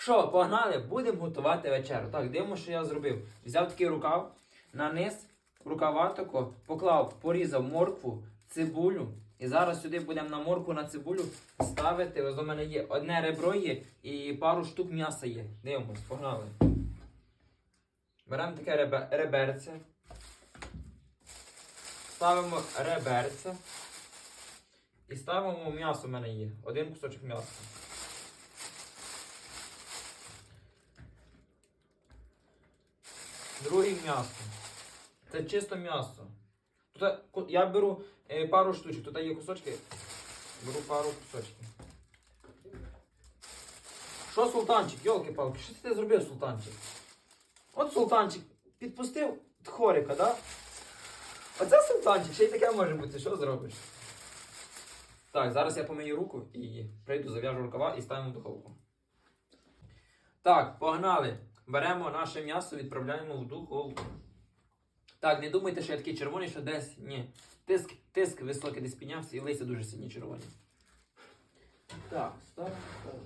Що, погнали, будемо готувати вечерю. Так, дивимося, що я зробив. Взяв такий рукав, на низ рукава тако, поклав, порізав моркву, цибулю. І зараз сюди будемо на моркву, на цибулю ставити. Ось у мене є одне ребро є і пару штук м'яса є. Дивимось, погнали. Беремо таке ребе- реберце. Ставимо реберце. І ставимо м'ясо в мене є. Один кусочок м'яса. Друге м'ясо. Це чисто м'ясо. Тут я беру е, пару штучок, тут є кусочки. Беру пару кусочків. Що султанчик? Йолки-палки, що ти зробив, султанчик? От султанчик підпустив тхорика, да? Оце султанчик, ще й таке може бути, що зробиш? Так, зараз я помию руку і прийду, зав'яжу рукава і ставимо в духовку. Так, погнали. Беремо наше м'ясо, відправляємо в духовку. Так, не думайте, що я такий червоний, що десь. Ні. Тиск, тиск високий десь піднявся і листя дуже сильні червоні. Так, ставимо, ставимо,